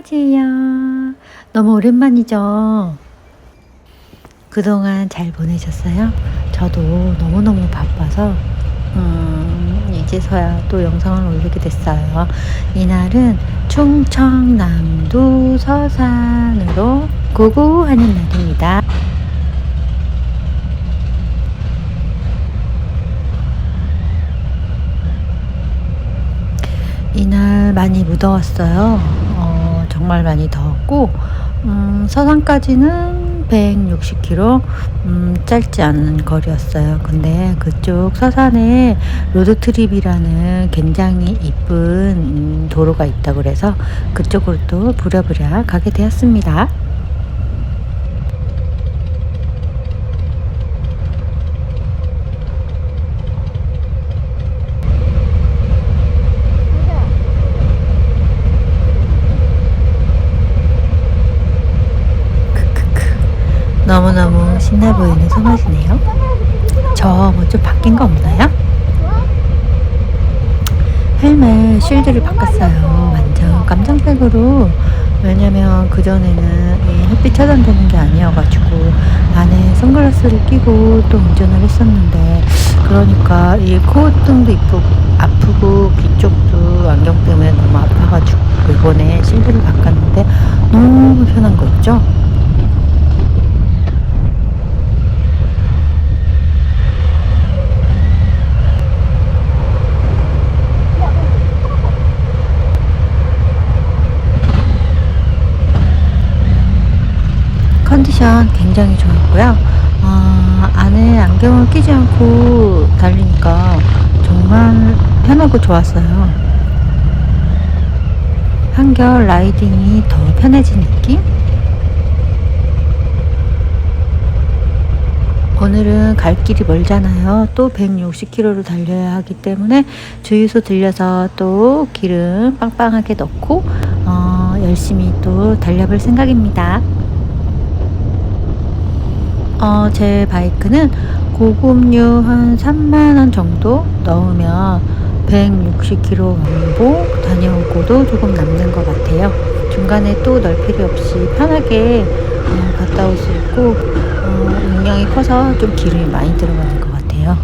짠! 소마지예요. 너무 오랜만이죠? 그동안 잘 보내셨어요? 저도 너무너무 바빠서, 음, 이제서야 또 영상을 올리게 됐어요. 이날은 충청남도 서산으로 고고하는 날입니다. 이날 많이 무더웠어요. 어, 정말 많이 더웠고, 음, 서산까지는 160km, 음, 짧지 않은 거리였어요. 근데 그쪽 서산에 로드트립이라는 굉장히 이쁜 음, 도로가 있다고 그래서 그쪽으로 또 부랴부랴 가게 되었습니다. 크크크. 너무너무 신나 보이는 소맛이네요. 저 뭐 좀 바뀐 거 없나요? 헬멧 쉴드를 바꿨어요. 완전 깜장색으로. 왜냐면 그전에는 이 햇빛 차단되는 게 아니어가지고 안에 선글라스를 끼고 또 운전을 했었는데 그러니까 이 코등도 이쁘고 아프고 귀 쪽도 안경 때문에 너무 아파가지고 이번에 실드를 바꿨는데 너무 편한 거 있죠? 컨디션 굉장히 좋았고요. 어, 안에 안경을 끼지 않고 달리니까 정말 편하고 좋았어요. 한결 라이딩이 더 편해진 느낌? 오늘은 갈 길이 멀잖아요. 또 160km로 달려야 하기 때문에 주유소 들려서 또 기름 빵빵하게 넣고 어, 열심히 또 달려볼 생각입니다. 어, 제 바이크는 고급류 한 3만원 정도 넣으면 160km 왕복 다녀오고도 조금 남는 것 같아요. 중간에 또널 필요 없이 편하게 어, 갔다 올 수 있고, 어, 용량이 커서 좀 기름이 많이 들어가는 것 같아요.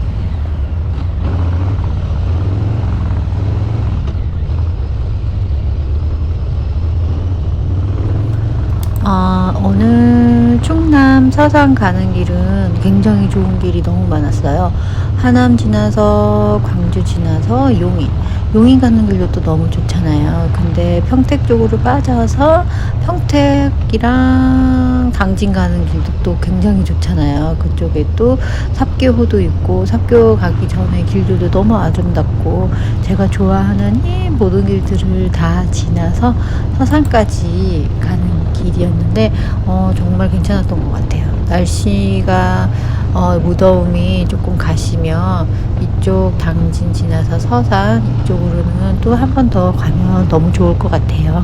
아, 오늘 충남 서산 가는 길은 굉장히 좋은 길이 너무 많았어요. 하남 지나서 광주 지나서 용인. 용인 가는 길도 또 너무 좋잖아요. 근데 평택 쪽으로 빠져서 평택이랑 당진 가는 길도 또 굉장히 좋잖아요. 그쪽에 또 삽교호도 있고 삽교 가기 전에 길들도 너무 아름답고 제가 좋아하는 이 모든 길들을 다 지나서 서산까지 가는 길이었는데 어, 정말 괜찮았던 것 같아요. 날씨가 어, 무더움이 조금 가시면 이쪽 당진 지나서 서산 이쪽으로는 또 한 번 더 가면 너무 좋을 것 같아요.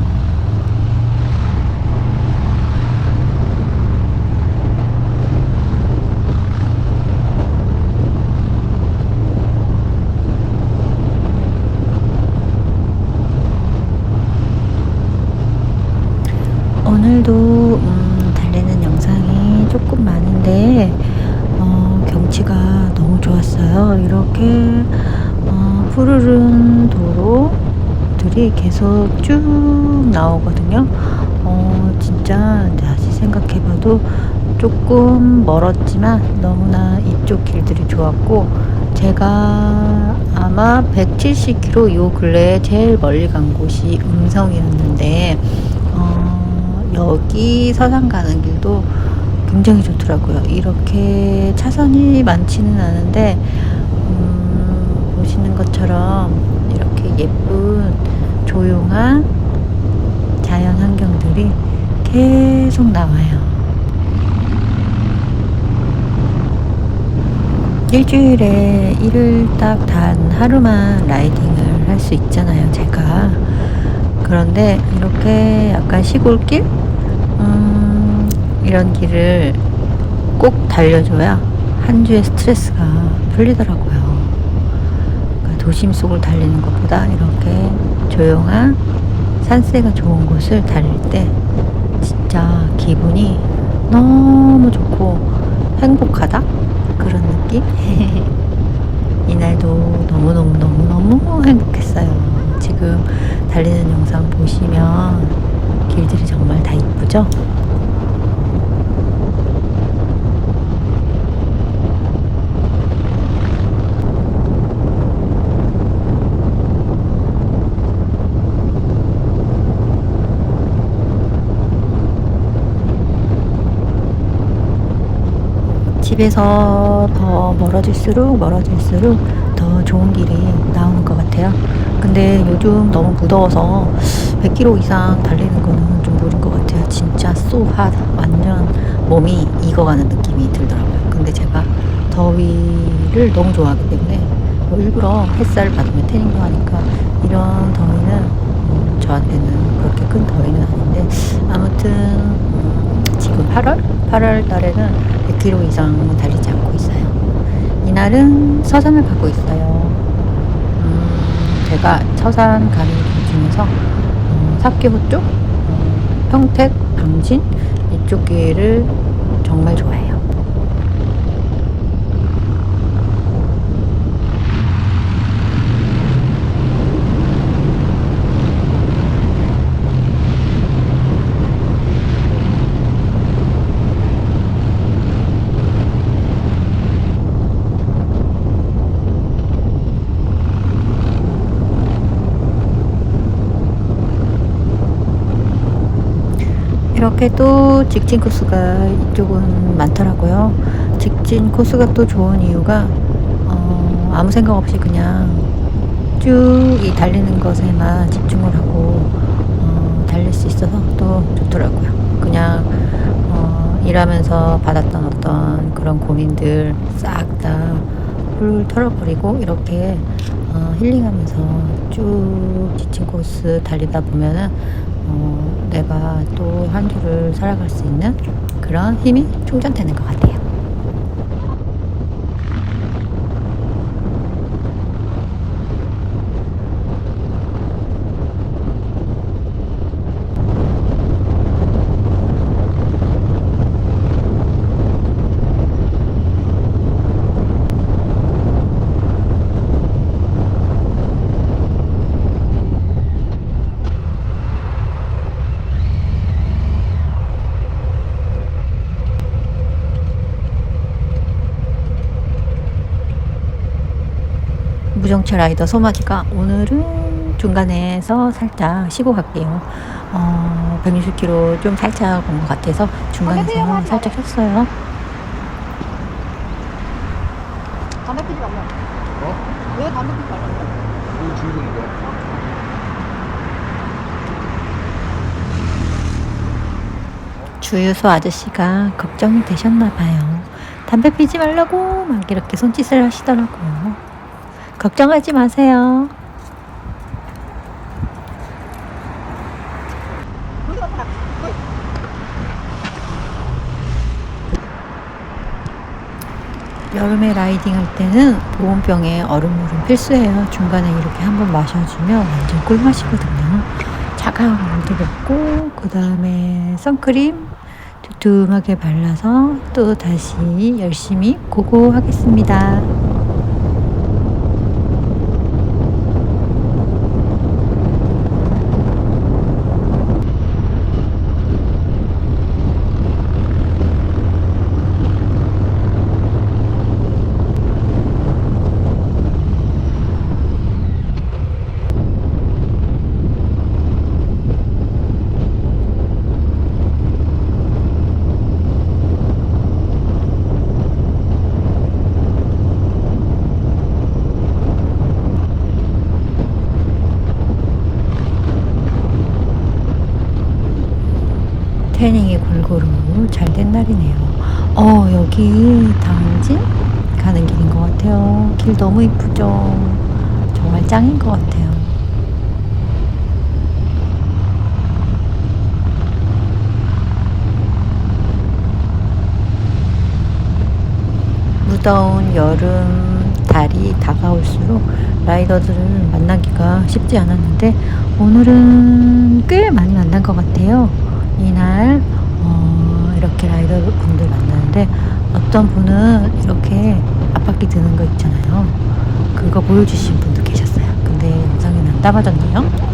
도로들이 계속 쭉 나오거든요. 어, 진짜 다시 생각해봐도 조금 멀었지만 너무나 이쪽 길들이 좋았고 제가 아마 170km 요 근래에 제일 멀리 간 곳이 음성이었는데 어, 여기 서산 가는 길도 굉장히 좋더라고요. 이렇게 차선이 많지는 않은데 음, 보시는 것처럼 이렇게 예쁜 조용한 자연 환경들이 계속 나와요. 일주일에 일을 딱 단 하루만 라이딩을 할 수 있잖아요, 제가. 그런데 이렇게 약간 시골길? 음, 이런 길을 꼭 달려줘야 한 주의 스트레스가 풀리더라고요. 도심 속을 달리는 것보다 이렇게 조용한 산세가 좋은 곳을 달릴 때 진짜 기분이 너무 좋고 행복하다? 그런 느낌? 이날도 너무너무너무너무 행복했어요. 지금 달리는 영상 보시면 길들이 정말 다 이쁘죠 집에서 더 멀어질수록 멀어질수록 더 좋은 길이 나오는 것 같아요. 근데 요즘 너무 무더워서 100km 이상 달리는 거는 좀 무리인 것 같아요. 진짜 쏘핫 완전 몸이 익어가는 느낌이 들더라고요. 근데 제가 더위를 너무 좋아하기 때문에 뭐 일부러 햇살 받으면 태닝도 하니까 이런 더위는 음, 저한테는 그렇게 큰 더위는 아닌데 아무튼 음, 지금 8월? 8월 달에는 100km 이상은 달리지 않고 있어요. 이날은 서산을 가고 있어요. 음, 제가 서산 가는 길 중에서 음, 삽기호 쪽, 음, 평택, 방진 이쪽 길을 정말 좋아해요. 이렇게 또 직진 코스가 이쪽은 많더라고요. 직진 코스가 또 좋은 이유가 어, 아무 생각 없이 그냥 쭉 이 달리는 것에만 집중을 하고 어, 달릴 수 있어서 또 좋더라고요. 그냥 어, 일하면서 받았던 어떤 그런 고민들 싹 다 훌훌 털어버리고 이렇게 어, 힐링하면서 쭉 지친 코스 달리다 보면은 어, 내가 또 한 주를 살아갈 수 있는 그런 힘이 충전되는 것 같아요. 무정차 라이더 소마지가 오늘은 중간에서 살짝 쉬고 갈게요. 어, 160km 좀 살짝 온 것 같아서 중간에서 살짝 쉬었어요. 담배 피지 말라. 어? 왜 담배 피지 말라? 뭐 죽이는 거야? 주유소 아저씨가 걱정이 되셨나 봐요. 담배 피지 말라고 막 이렇게 손짓을 하시더라고요. 걱정하지 마세요. 여름에 라이딩 할 때는 보온병에 얼음물은 필수예요. 중간에 이렇게 한번 마셔주면 완전 꿀맛이거든요. 차가운 물도 먹고, 그 다음에 선크림 두툼하게 발라서 또 다시 열심히 고고하겠습니다. 태닝이 골고루 잘 된 날이네요. 어, 여기 당진 가는 길인 것 같아요. 길 너무 이쁘죠? 정말 짱인 것 같아요. 무더운 여름 달이 다가올수록 라이더들을 만나기가 쉽지 않았는데 오늘은 것 같아요. 이날 어, 이렇게 라이더 분들 만나는데 어떤 분은 이렇게 앞바퀴 드는 거 있잖아요. 그거 보여주신 분도 계셨어요. 근데 영상에는 안 담아졌네요.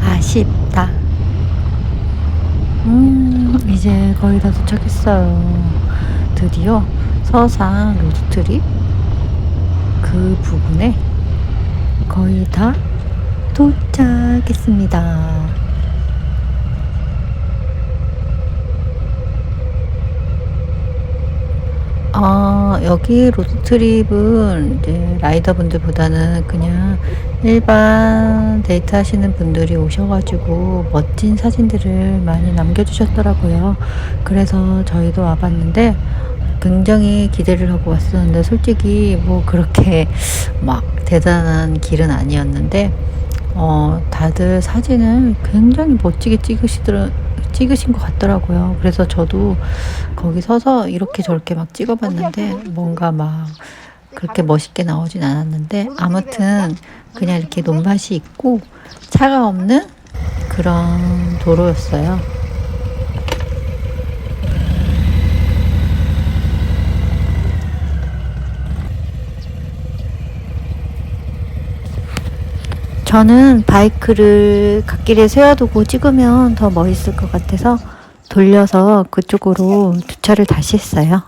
아쉽다. 음, 이제 거의 다 도착했어요. 드디어 서상 로드트립 그 부분에 거의 다 도착했습니다. 아, 여기 로드트립은 이제 라이더분들보다는 그냥 일반 데이트 하시는 분들이 오셔가지고 멋진 사진들을 많이 남겨주셨더라고요. 그래서 저희도 와봤는데 굉장히 기대를 하고 왔었는데 솔직히 뭐 그렇게 막 대단한 길은 아니었는데 어, 다들 사진을 굉장히 멋지게 찍으시더라, 찍으신 것 같더라고요. 그래서 저도 거기 서서 이렇게 저렇게 막 찍어봤는데 뭔가 막 그렇게 멋있게 나오진 않았는데 아무튼 그냥 이렇게 논밭이 있고 차가 없는 그런 도로였어요. 저는 바이크를 갓길에 세워두고 찍으면 더 멋있을 것 같아서 돌려서 그쪽으로 주차를 다시 했어요.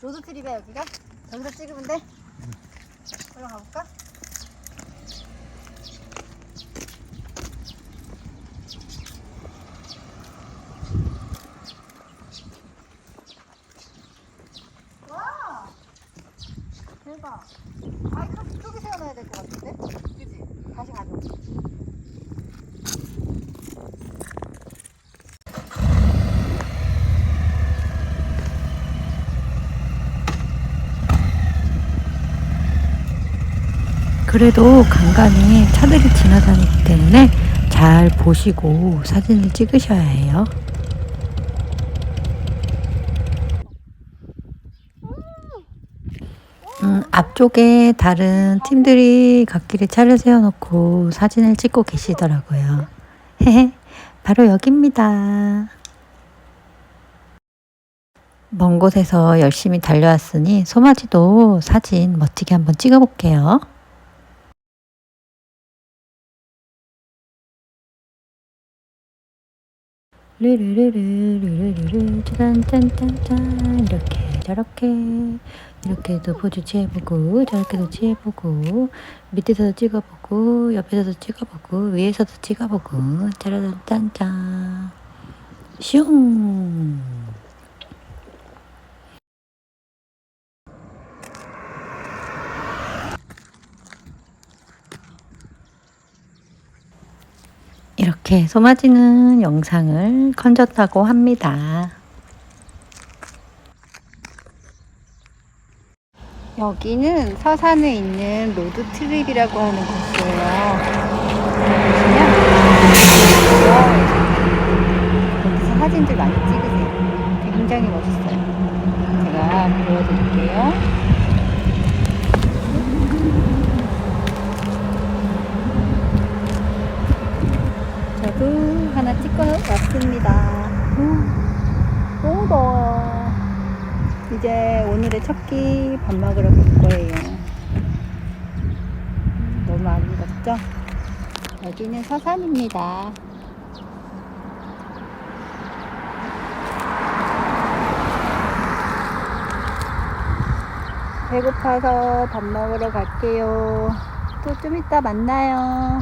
로드트립이야 여기가? 여기서 찍으면 돼? 올라가 볼까? 대박. 아, 이거 쪽에 세워놔야 될 것 같은데? 그지? 다시 가져. 그래도 간간히 차들이 지나다니기 때문에 잘 보시고 사진을 찍으셔야 해요. 음, 앞쪽에 다른 팀들이 갓길에 차를 세워놓고 사진을 찍고 계시더라고요. 바로 여기입니다. 먼 곳에서 열심히 달려왔으니 소마지도 사진 멋지게 한번 찍어볼게요. 르르르르르르르 짠짠짠짠 이렇게 저렇게 이렇게도 포즈 취해보고 저렇게도 취해보고 밑에서도 찍어보고 옆에서도 찍어보고 위에서도 찍어보고. 짜라짠짠짠. 슝! 이렇게 소마지는 영상을 건졌다고 합니다. 여기는 서산에 있는 로드 트립이라고 하는 곳이에요. 여기서 사진들 많이 찍으세요. 굉장히 멋있어요. 제가 보여드릴게요. 저도 하나 찍고 왔습니다. 음, 너무 더워요. 이제 오늘의 첫끼 밥 먹으러 갈 거예요. 음, 너무 아름답죠? 여기는 서산입니다. 배고파서 밥 먹으러 갈게요. 또 좀 이따 만나요.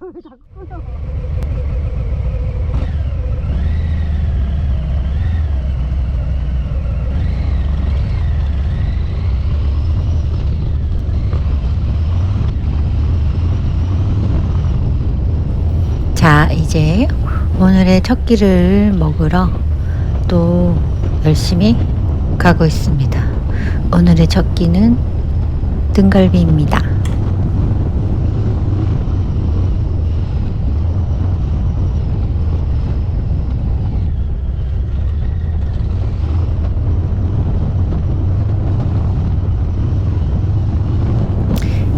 왜 자꾸 이제 첫 끼를 먹으러 또 열심히 가고 있습니다. 오늘의 첫 끼는 등갈비입니다.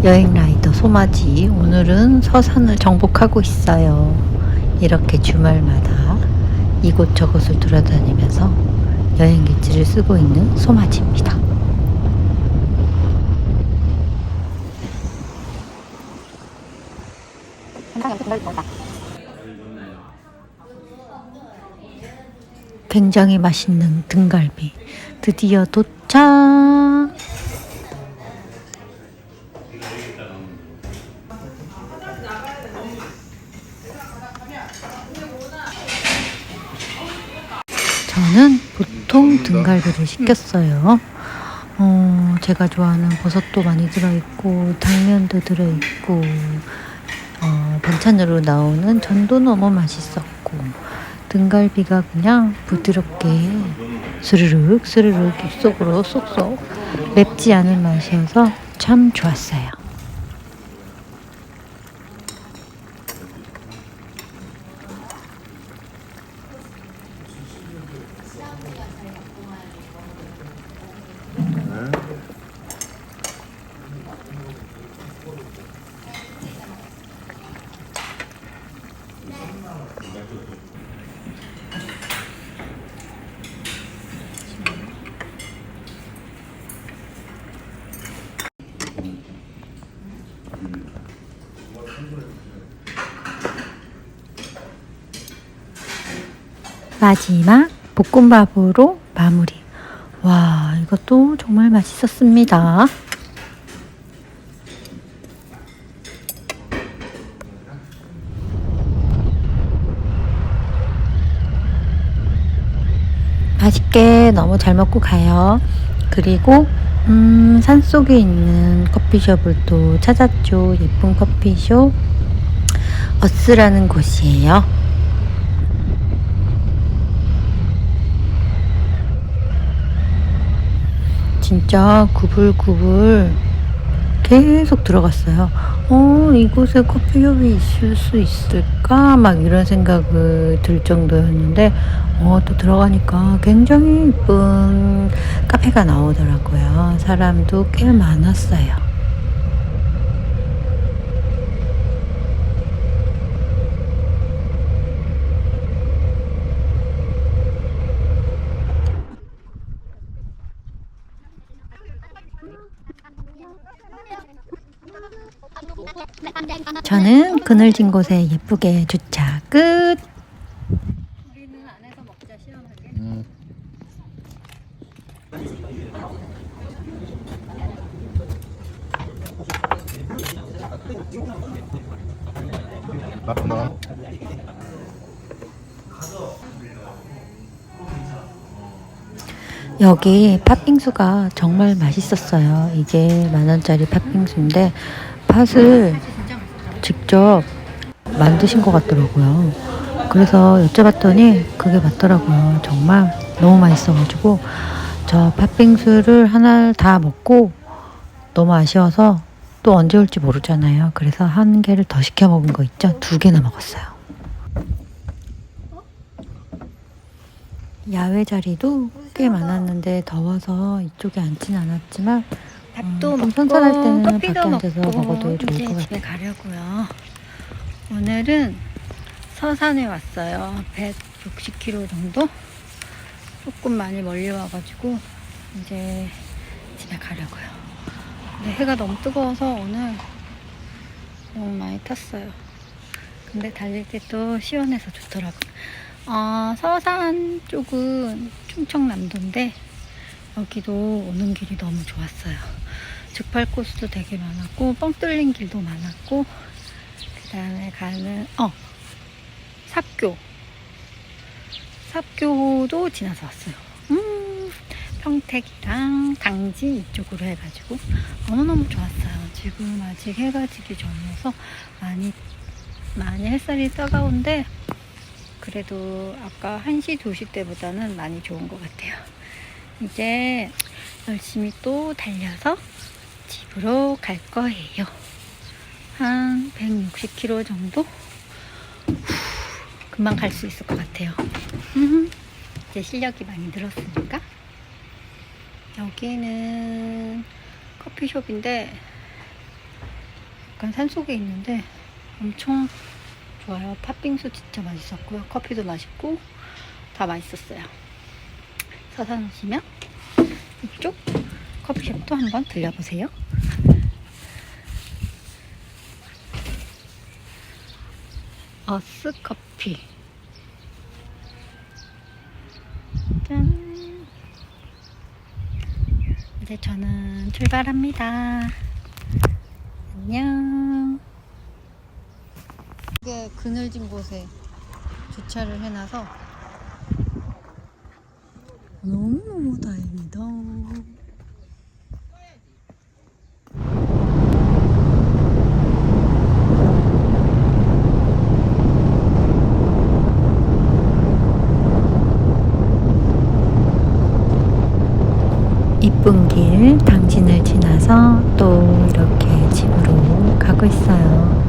여행 라이더 소마지 오늘은 서산을 정복하고 있어요. 이렇게 주말마다 이곳저곳을 돌아다니면서 여행 일지를 쓰고 있는 소마지입니다. 굉장히 맛있는 등갈비 드디어 도 저는 보통 등갈비를 시켰어요. 어, 제가 좋아하는 버섯도 많이 들어있고, 당면도 들어있고, 어, 반찬으로 나오는 전도 너무 맛있었고, 등갈비가 그냥 부드럽게 스르륵 스르륵 입속으로 쏙쏙 맵지 않은 맛이어서 참 좋았어요. 마지막 볶음밥으로 마무리. 와, 이것도 정말 맛있었습니다. 맛있게 너무 잘 먹고 가요. 그리고 음, 산속에 있는 커피숍을 또 찾았죠. 예쁜 커피숍. 어스라는 곳이에요. 진짜 구불구불 계속 들어갔어요. 어, 이곳에 커피숍이 있을 수 있을까? 막 이런 생각을 들 정도였는데, 어, 또 들어가니까 굉장히 이쁜 카페가 나오더라고요. 사람도 꽤 많았어요. 저는 그늘진 곳에 예쁘게 주차 끝. 음. 나쁘다. 여기 팥빙수가 정말 맛있었어요. 이게 만 원짜리 팥빙수인데 팥을 직접 만드신 것 같더라고요. 그래서 여쭤봤더니 그게 맞더라고요. 정말 너무 맛있어가지고 저 팥빙수를 하나 다 먹고 너무 아쉬워서 또 언제 올지 모르잖아요. 그래서 한 개를 더 시켜 먹은 거 있죠? 두 개나 먹었어요. 야외 자리도 꽤 많았는데 더워서 이쪽에 앉진 않았지만 밥도 음, 좀 먹고 선선할 때는 커피도 먹고 이제 것 집에. 가려고요. 오늘은 서산에 왔어요. 160km 정도? 조금 많이 멀리 와가지고 이제 집에 가려고요. 근데 해가 너무 뜨거워서 오늘 너무 많이 탔어요. 근데 달릴 때 또 시원해서 좋더라고요. 어, 서산 쪽은 충청남도인데 여기도 오는 길이 너무 좋았어요. 즉팔 코스도 되게 많았고 뻥 뚫린 길도 많았고 그 다음에 가는 어 삽교 삽교도 지나서 왔어요. 음 평택이랑 당진 이쪽으로 해가지고 너무너무 좋았어요. 지금 아직 해가 지기 전이어서 많이 많이 햇살이 따가운데 그래도 아까 1시, 2시 때보다는 많이 좋은 것 같아요. 이제 열심히 또 달려서 집으로 갈 거예요. 한 160km 정도? 후, 금방 갈 수 있을 것 같아요. 이제 실력이 많이 늘었으니까. 여기는 커피숍인데 약간 산속에 있는데 엄청 좋아요. 팥빙수 진짜 맛있었고요. 커피도 맛있고 다 맛있었어요. 서산 오시면 이쪽 커피숍도 한번 들려보세요. 어스 커피. 짠. 이제 저는 출발합니다. 안녕. 이게 그늘진 곳에 주차를 해놔서 너무너무 다행이다. 길 당진을 지나서 또 이렇게 집으로 가고 있어요.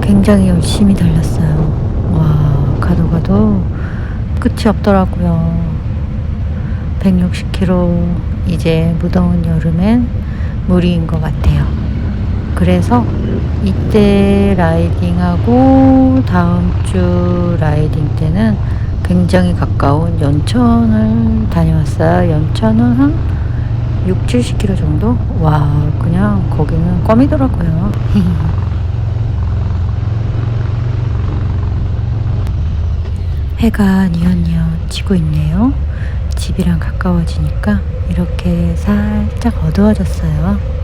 굉장히 열심히 달렸어요. 와, 가도 가도 끝이 없더라고요. 160km 이제 무더운 여름엔 무리인 것 같아요. 그래서 이때 라이딩하고 다음 주 라이딩 때는 굉장히 가까운 연천을 다녀왔어요. 연천은 한 6, 70km 정도? 와, 그냥 거기는 껌이더라고요. 해가 뉘엿뉘엿 지고 있네요. 집이랑 가까워지니까 이렇게 살짝 어두워졌어요.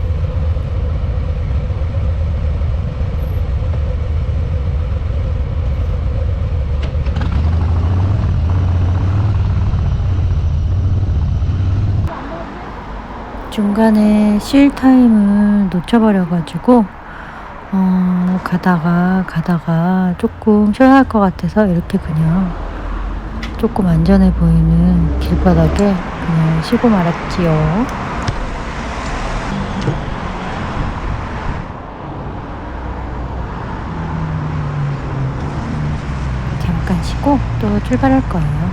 중간에 쉴 타임을 놓쳐버려가지고 어, 가다가 가다가 조금 쉬어야 할 것 같아서 이렇게 그냥 조금 안전해 보이는 길바닥에 그냥 쉬고 말았지요. 잠깐 쉬고 또 출발할 거예요.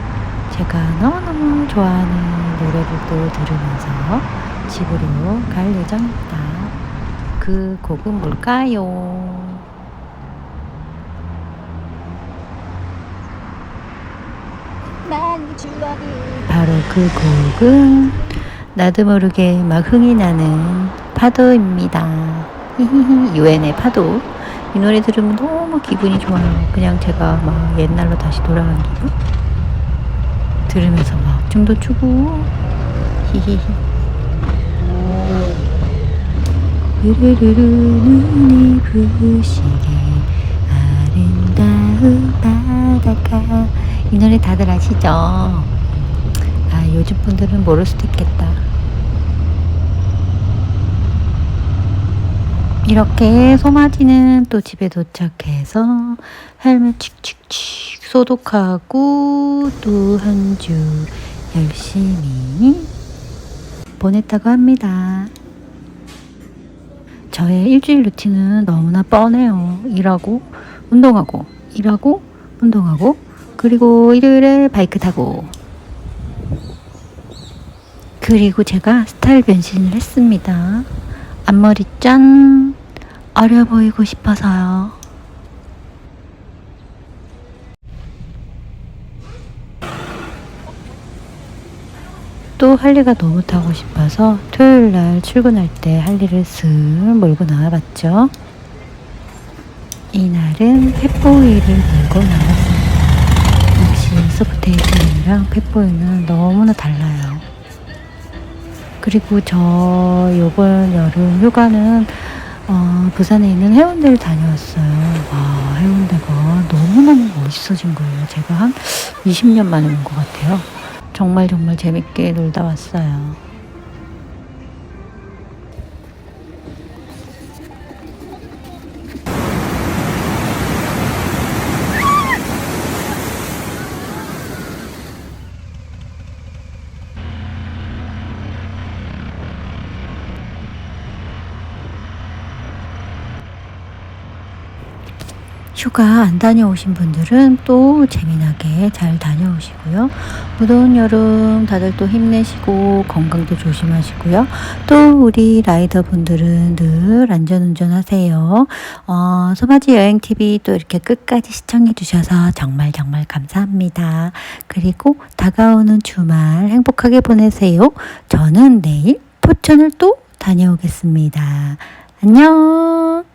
제가 너무너무 좋아하는 노래를 또 들으면서 집으로 갈 예정입니다. 그 곡은 뭘까요? 바로 그 곡은 나도 모르게 막 흥이 나는 파도입니다. 유엔의 파도. 이 노래 들으면 너무 기분이 좋아요. 그냥 제가 막 옛날로 다시 돌아간 기분? 들으면서 막 춤도 추고 히히히 으르르르 눈이 부시게 아름다운 바닷가 이 노래 다들 아시죠? 아 요즘 분들은 모를 수도 있겠다 이렇게 소마지는 또 집에 도착해서 헬멧 칙칙칙 소독하고 또 한 주 열심히 보냈다고 합니다. 저의 일주일 루틴은 너무나 뻔해요. 일하고, 운동하고, 일하고, 운동하고, 그리고 일요일에 바이크 타고. 그리고 제가 스타일 변신을 했습니다. 앞머리 짠! 어려 보이고 싶어서요. 또 할리가 너무 타고 싶어서 토요일 날 출근할 때 할리를 슥 몰고 나와봤죠. 이날은 펫보이를 몰고 나왔습니다. 역시 소프트웨이랑 펫보이는 너무나 달라요. 그리고 저 요번 여름 휴가는 어, 부산에 있는 해운대를 다녀왔어요. 와, 해운대가 너무너무 멋있어진 거예요. 제가 한 20년 만에 온 것 같아요. 정말 정말 재밌게 놀다 왔어요. 휴가 안 다녀오신 분들은 또 재미나게 잘 다녀오시고요. 무더운 여름 다들 또 힘내시고 건강도 조심하시고요. 또 우리 라이더 분들은 늘 안전운전 하세요. 어, 소바지 여행TV 또 이렇게 끝까지 시청해 주셔서 정말 정말 감사합니다. 그리고 다가오는 주말 행복하게 보내세요. 저는 내일 포천을 또 다녀오겠습니다. 안녕!